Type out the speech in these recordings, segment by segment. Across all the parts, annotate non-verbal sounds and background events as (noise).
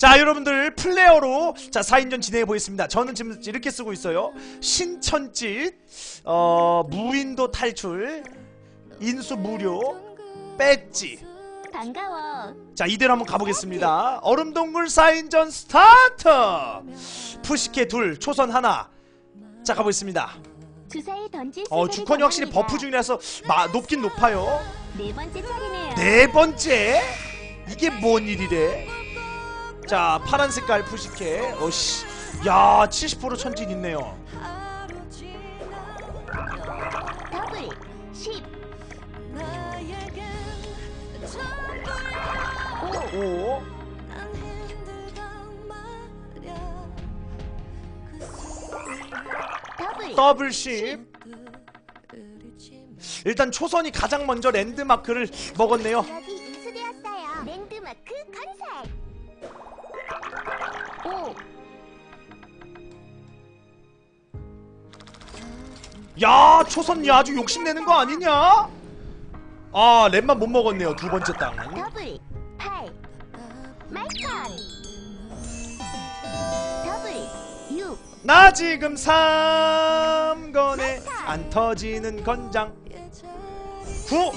자 여러분들 플레이어로 자 4인전 진행해 보겠습니다. 저는 지금 이렇게 쓰고 있어요. 신천짓 어 무인도 탈출 인수 무료 배지. 반가워. 자 이대로 한번 가보겠습니다. 얼음동굴 4인전 스타트! 푸시케 둘 초선 하나. 자 가보겠습니다. 주사위 던질 어 주컨이 확실히. 버프 중이라서 마, 높긴 높아요. 네 번째 차례네요. 네 번째? 이게 뭔 일이래 자 파란 색깔 푸시케. 어씨. 야 70% 천진 있네요. 더블 10 오. 더블 더블 10 일단 초선이 가장 먼저 랜드마크를 먹었네요. 야 초선이 아주 욕심내는 거 아니냐 아 랜만 못 먹었네요 두 번째 땅 더블 8 마이턴 더블 6나 지금 삼건에 안 터지는 건장 9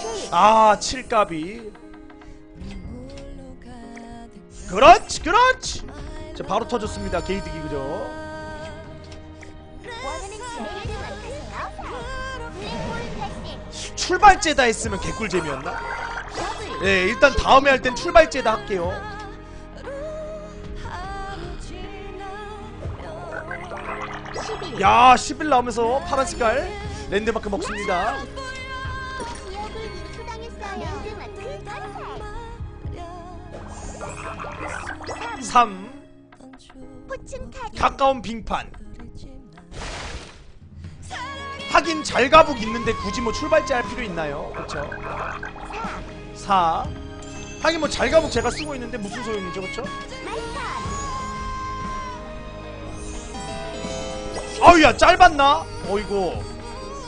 7 아, 7갑이. 그렇지, 그렇지. 자, 바로 터졌습니다. 게이득이 그죠? 출발제다 했으면 개꿀잼이었나? 네, 일단 다음에 할 땐 출발제다 할게요. 11 야, 10일 나오면서 파란 색깔 랜드마크 먹습니다. 지역을 인수당했어요. 랜드마크 건설. 3. 포춘 카드 가까운 빙판. 하긴 잘가북 있는데 굳이 뭐 출발제 할 필요 있나요? 그렇죠? 4. 하긴 뭐 잘가북 제가 쓰고 있는데 무슨 소용이죠? 마이턴 아우야 짧았나? 어이구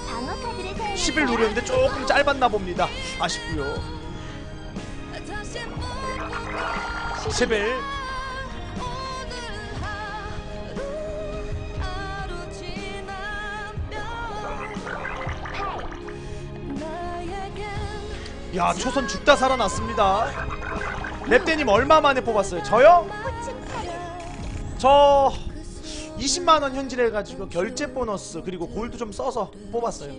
방어 카드를 사용해 10일 노렸는데 조금 짧았나 봅니다 아쉽고요 10일 야 초선 죽다 살아났습니다 랩대님 얼마 만에 뽑았어요? 저요? 저 20만원 현질해 가지고 결제 보너스 그리고 골드 좀 써서 뽑았어요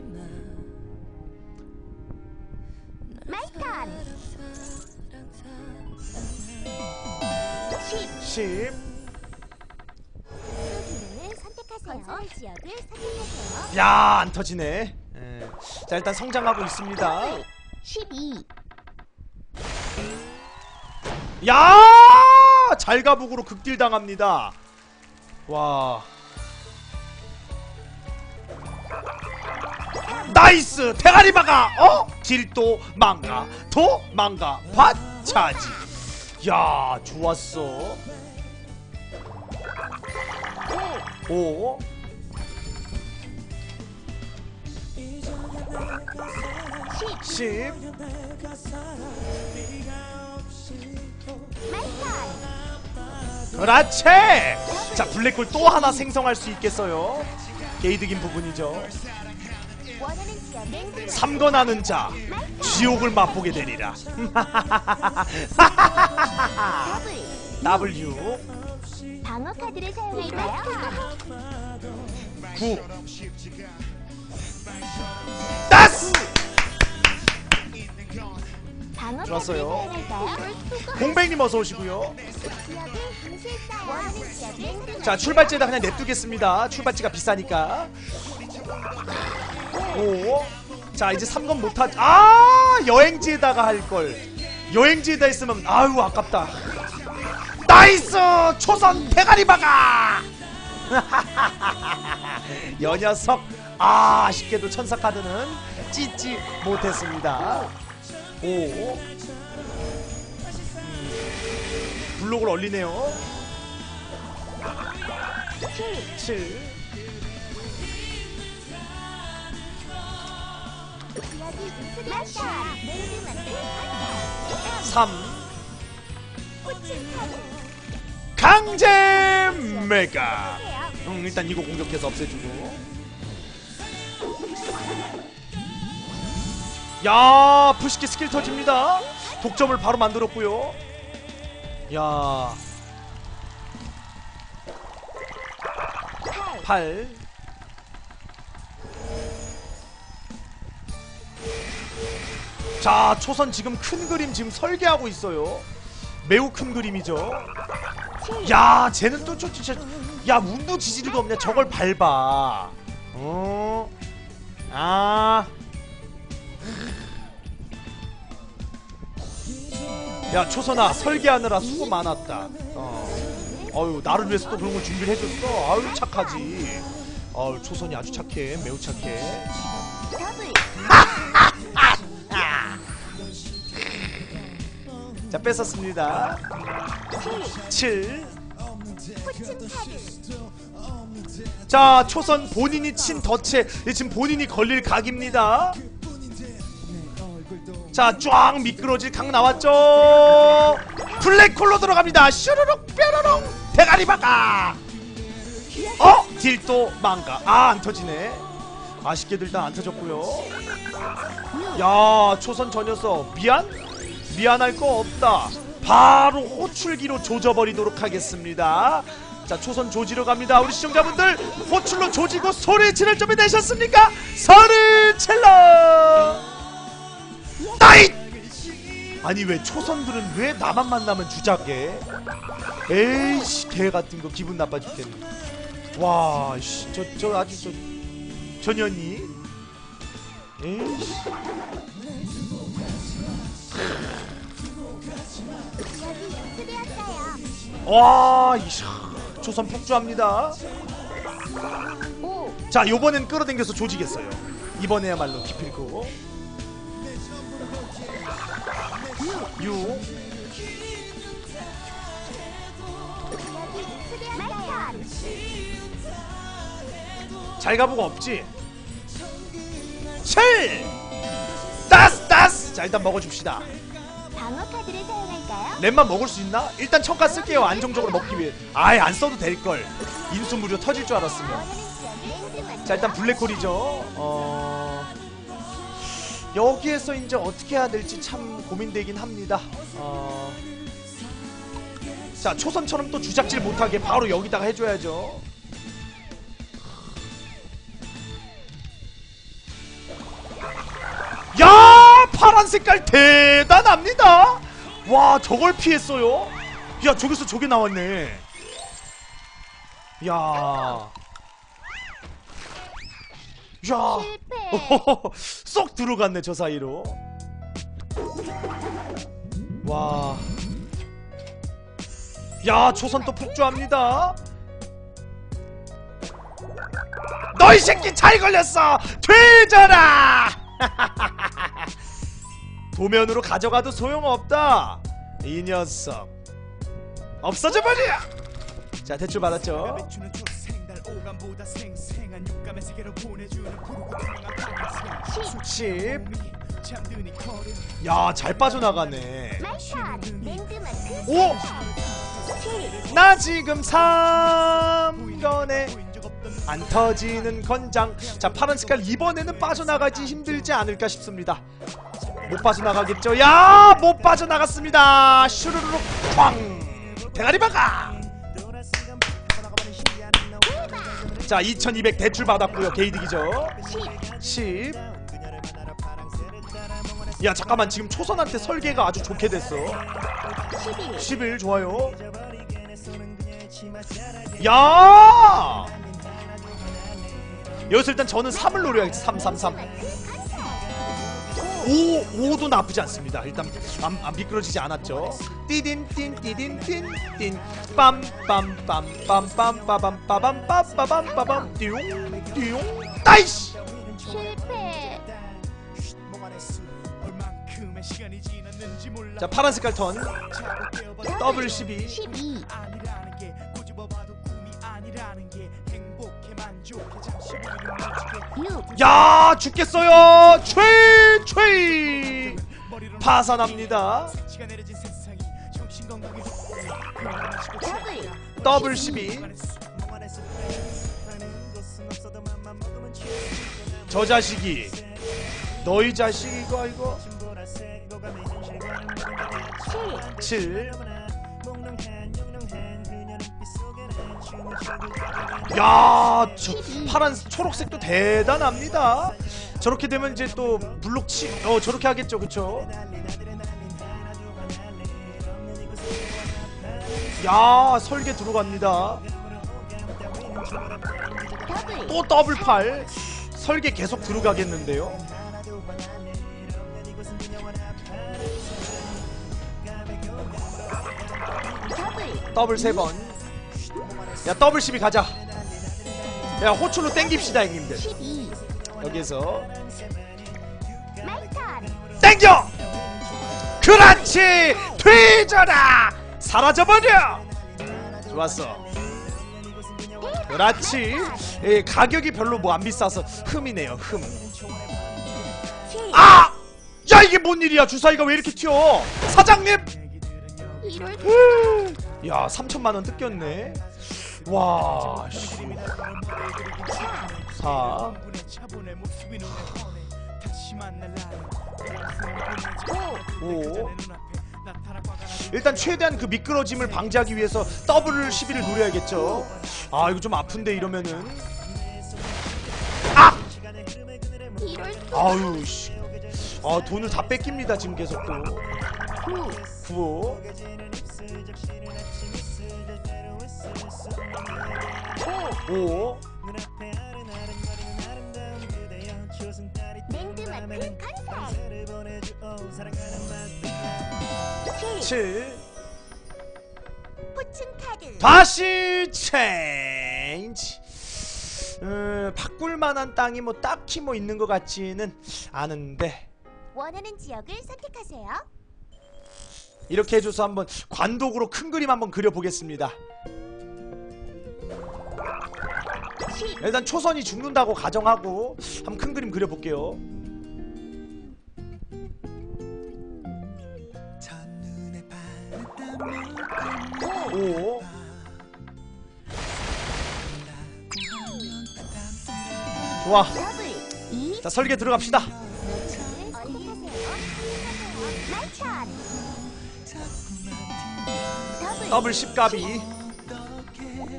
마이턴 10 10 기능을 선택하세요 건설 지역을 선택하세요 야, 안 터지네. 예. 자, 일단 성장하고 있습니다. 12 야! 잘가북으로 극딜 당합니다. 와. 나이스! 대가리 막아! 어? 질도 망가, 도 망가, 받차지. 야, 좋았어. 오. 10 10. 마이턴 그렇지! 자, 블랙홀 또 하나 생성할 수 있겠어요. 게이득인 부분이죠. 원하는 지역 랜드마크 3건하는 자, 지옥을 맛보게 되리라. (laughs) W, 방어 카드를 사용할까요? 9. 따스! 사용할까요? 공백님 어서 오시고요. 자, 출발제다 그냥 냅두겠습니다. 출발지가 비싸니까. 오. 자, 이제 3건 못하. 아, 여행지에다가 할 걸. 여행지에다 했으면 아유 아깝다. 나이스! 초선 대가리 박아! (laughs) 여 녀석 아, 아쉽게도 천사 카드는 찢지 못했습니다. 오. 블록을 얼리네요. 7. 7. 강제 메가 음, 일단 이거 공격해서 없애주고 야 부시키 스킬 터집니다 독점을 바로 만들었고요 야 8. 자, 초선 지금 큰 그림 지금 설계하고 있어요. 매우 큰 그림이죠. 야, 쟤는 또 저, 진짜 야, 운도 지지리도 없냐? 저걸 밟아. 어? 아. 야, 초선아, 설계하느라 수고 많았다. 어. 어유, 나를 위해서 또 그런 걸 준비를 해줬어. 아유, 착하지. 어유, 초선이 아주 착해. 매우 착해. (laughs) 자, 뺐었습니다. 7. 포츠 카드 자, 초선 본인이 친 덫에 이 지금 본인이 걸릴 각입니다. 자, 쫙 미끄러질 각 나왔죠. 블랙홀로 들어갑니다. 슈르륵 뾰로롱 대가리 박아. 어? 딜도 망가. 아, 안 터지네. 아쉽게도 일단 안 터졌고요. 야, 초선 저 녀석 미안? 미안할 거 없다. 바로 호출기로 조져버리도록 하겠습니다. 자, 초선 조지러 갑니다. 우리 시청자분들 호출로 조지고 소리 지를 준비 되셨습니까? 소리 질러! 아니 왜 초선들은 왜 나만 만나면 주작해? 에이씨 개 같은 거 기분 나빠 죽겠네. 와, 씨, 저, 저 아주 저 전현이. 에이씨. 와, 이씨, 초선 폭주합니다. 5 자, 요번엔 끌어당겨서 조지겠어요. 이번에야말로 기필코. 6. 여기 수리했어요 잘 가보고 없지? 7! 따스, 따스! 자, 일단 먹어줍시다. 랩만 먹을 수 있나? 일단 청가 쓸게요. 안정적으로 먹기 위해. 아예 안 써도 될걸. 인수 무료 터질 줄 알았으면. 자, 일단 블랙홀이죠. 어... 여기에서 이제 어떻게 해야 될지 참 고민되긴 합니다. 어... 자, 초선처럼 또 주작질 못하게 바로 여기다가 해줘야죠. 야, 파란 색깔 대단합니다. 와, 저걸 피했어요. 야, 저기서 저게 나왔네. 야. 야. 실패 (laughs) 쏙 들어갔네 저 사이로. 와. 야 초선 또 폭주합니다. 너희 새끼 잘 걸렸어. 되져라. (laughs) 도면으로 가져가도 소용없다. 이 녀석 없어져 버려. 자 대출 받았죠. 육감의 세계로 보내주는 푸르고 투명한 파란색 10. 잠드니 거리는 야잘 빠져나가네. 랜드마크 오! 7나 지금 3건에 보인 적 없던 안 터지는 건장. 자 파란 색깔 이번에는 빠져나가지 힘들지 않을까 싶습니다. 못 빠져나가겠죠? 야 못 빠져나갔습니다. 슈르르륵 쾅 대가리 박아 자 2200 대출 받았고요. 게이득이죠. 10 야 잠깐만. 지금 초선한테 설계가 아주 좋게 됐어. 11 11 좋아요. 야! 여기서 일단 저는 3을 노려야겠지. 3 3 3 5, 5도 나쁘지 않습니다. 일단 안, 안 미끄러지지 않았죠. 띠딘 띵 띠딘 띵띵 빰빰빰빰빰빰빰빰빰빰빰빰빰 빠밤 띠용 띠용 나이스 실패 자 파란 색깔 턴 더블 12 12 아니라는 게 꼬집어봐도 꿈이 아니라는 게 행복해 만족해 잠시 우리를 멈추게 6 야 죽겠어요. 최최 머리로 파산합니다. 더블 더블 12 저 자식이 너희 자식 이거 이거 7 야, 저 파란 초록색도 대단합니다. 저렇게 되면 이제 또 블록 치, 어 저렇게 하겠죠, 그쵸? 야, 설계 들어갑니다. 또 더블 팔. 설계 계속 들어가겠는데요. 더블 세 번. 야, 더블 12 가자. 야, 호출로 땡깁시다, 형님들. 12 여기서 말탄 땡겨! 그렇지! 뒤져라! 사라져버려! 좋았어. 그렇지. 예, 가격이 별로 뭐 안 비싸서 흠이네요, 흠. 7 아! 야, 이게 뭔 일이야? 주사위가 왜 이렇게 튀어? 사장님! 이럴 야, 3천만원 뜯겼네. 와, 씨. 4. 차분해 모습이 눈에 뻔해 다시 만날라는 5. 눈앞에 나타나 화가 나 일단 최대한 그 미끄러짐을 방지하기 위해서 더블 12를 노려야겠죠. 아 이거 좀 아픈데 이러면은 아 아유 씨. 아 돈을 다 뺏깁니다 지금 계속 또 9 구호 5 랜드마크 컨셉 7 7 포춘 카드. 다시 체인지. 음, 바꿀 만한 땅이 뭐 딱히 뭐 있는 것 같지는 않은데. 원하는 지역을 선택하세요 이렇게 해줘서 한번 관독으로 큰 그림 한번 그려보겠습니다 10 일단 초선이 죽는다고 가정하고 한번 큰 그림 그려볼게요. 오. 좋아. 더블 2자 설계 들어갑시다. 더블 더블 10갑이.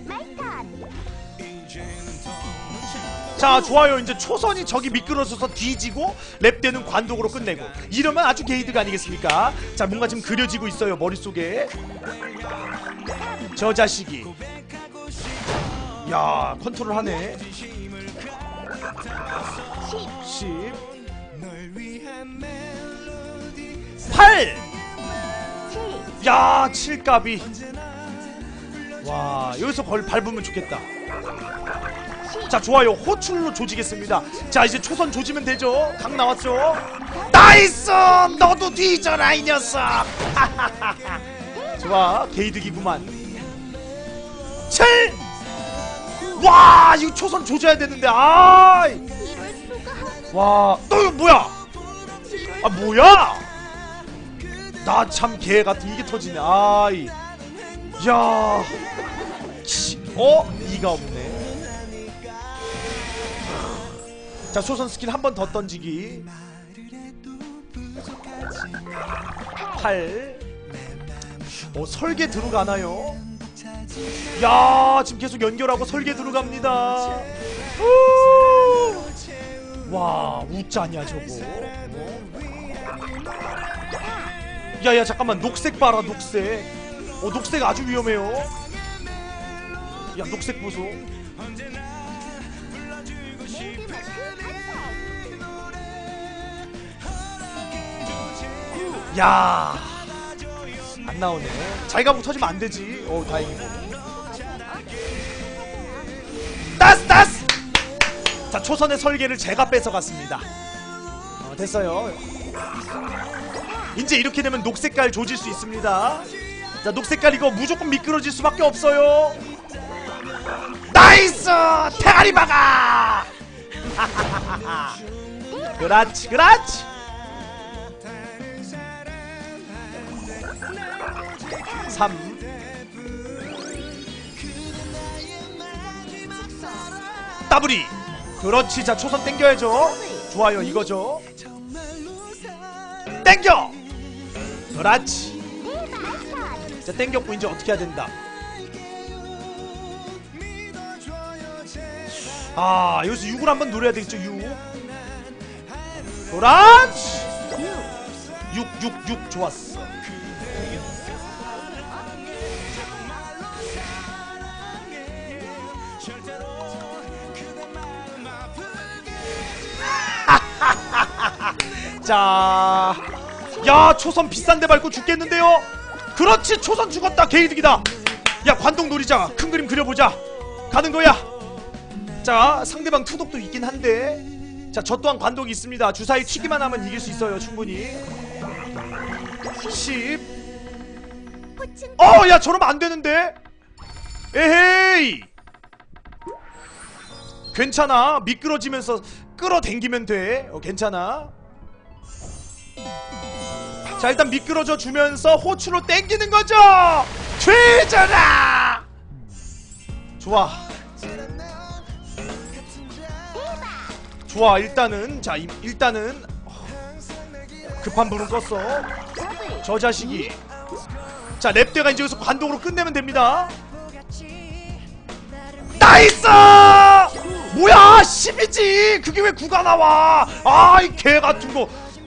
말탄 자 좋아요. 이제 초선이 저기 미끄러져서 뒤지고 랩되는 관독으로 끝내고 이러면 아주 게이드가 아니겠습니까? 자 뭔가 지금 그려지고 있어요 머릿속에. 저 자식이. 야 컨트롤 하네. 10 10 8 7 야, 7갑이. 와, 여기서 걸 밟으면 좋겠다. 자, 좋아요. 호출로 조지겠습니다. 자, 이제 초선 조지면 되죠. 각 나왔죠? 나이스! 너도 뒤져라, 이 녀석! (laughs) 좋아, 게이득이구만. 7! 와, 이거 초선 조져야 되는데, 아! 이럴 수가 와, 너 이거 뭐야? 아, 뭐야? 나 참 개 같은 이게 터지네. 아이. 야. 치. 어? 이가 없네. 자, 소선 스킬 한 번 더 던지기. 8. 어, 설계 들어가나요? 야, 지금 계속 연결하고 설계 들어갑니다. 우! 와, 우짜냐 저거. 야야 잠깐만 녹색 봐라 녹색 어 녹색 아주 위험해요 야 녹색 보소 야. 안 나오네. 자기가 목 터지면 안 되지. 어, 다행이고. 따스 따스. 자, 초선의 설계를 제가 뺏어갔습니다. 어, 됐어요. 이제 이렇게 되면 녹색깔 조질 수 있습니다. 자, 녹색깔 이거 무조건 미끄러질 수밖에 없어요. 나이스! 대가리 박아! (laughs) 그렇지, 그렇지. 3 따블이 그렇지 자 초선 땡겨야죠 좋아요 이거죠 땡겨 그렇지. 자 땡겼고 이제 어떻게 해야 된다? 아 여기서 6을 한번 노려야 되겠죠 6 그렇지. 6 6 6 좋았어. (laughs) 자, 야 초선 비싼데 밟고 죽겠는데요. 그렇지 초선 죽었다 개이득이다. 야 관동 노리자 큰 그림 그려보자. 가는 거야. 자 상대방 투독도 있긴 한데 자저 또한 관동이 있습니다. 주사위 튀기만 하면 이길 수 있어요 충분히. 10. 호칭 어, 야 저러면 안 되는데. 에헤이. 괜찮아. 미끄러지면서 끌어당기면 돼. 어, 괜찮아. 자 일단 미끄러져 주면서 호추로 당기는 거죠. 되잖아. 좋아. 좋아 일단은 자 이- 일단은 어, 급한 불은 껐어. 저 자식이 자 랩대가 이제 여기서 관동으로 끝내면 됩니다 나이스 뭐야 10이지 그게 왜 9가 나와 아 이 개 같은 거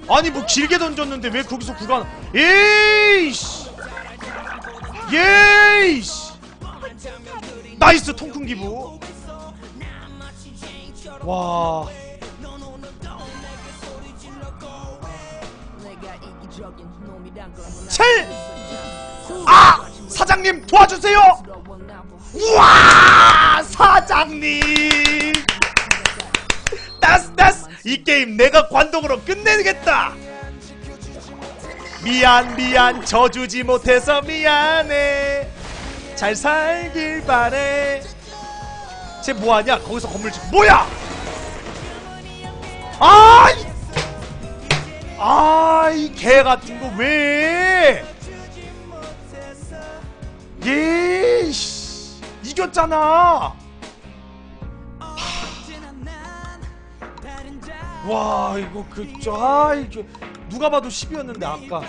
아니 뭐 길게 던졌는데 왜 거기서 9가 나 에이씨 예이씨 나이스 통큰 기부 와 칠! 아! 사장님 도와주세요! 우와! 사장님! 따스 따스! 이 게임 내가 관동으로 끝내겠다! 미안 미안 져주지 못해서 미안해 잘 살길 바래 쟤 뭐하냐 거기서 건물 짓 뭐야 아이 아이 개 같은 거 왜? 이겼잖아. 와 이거 그저아 이거 누가 봐도 10이었는데 아까.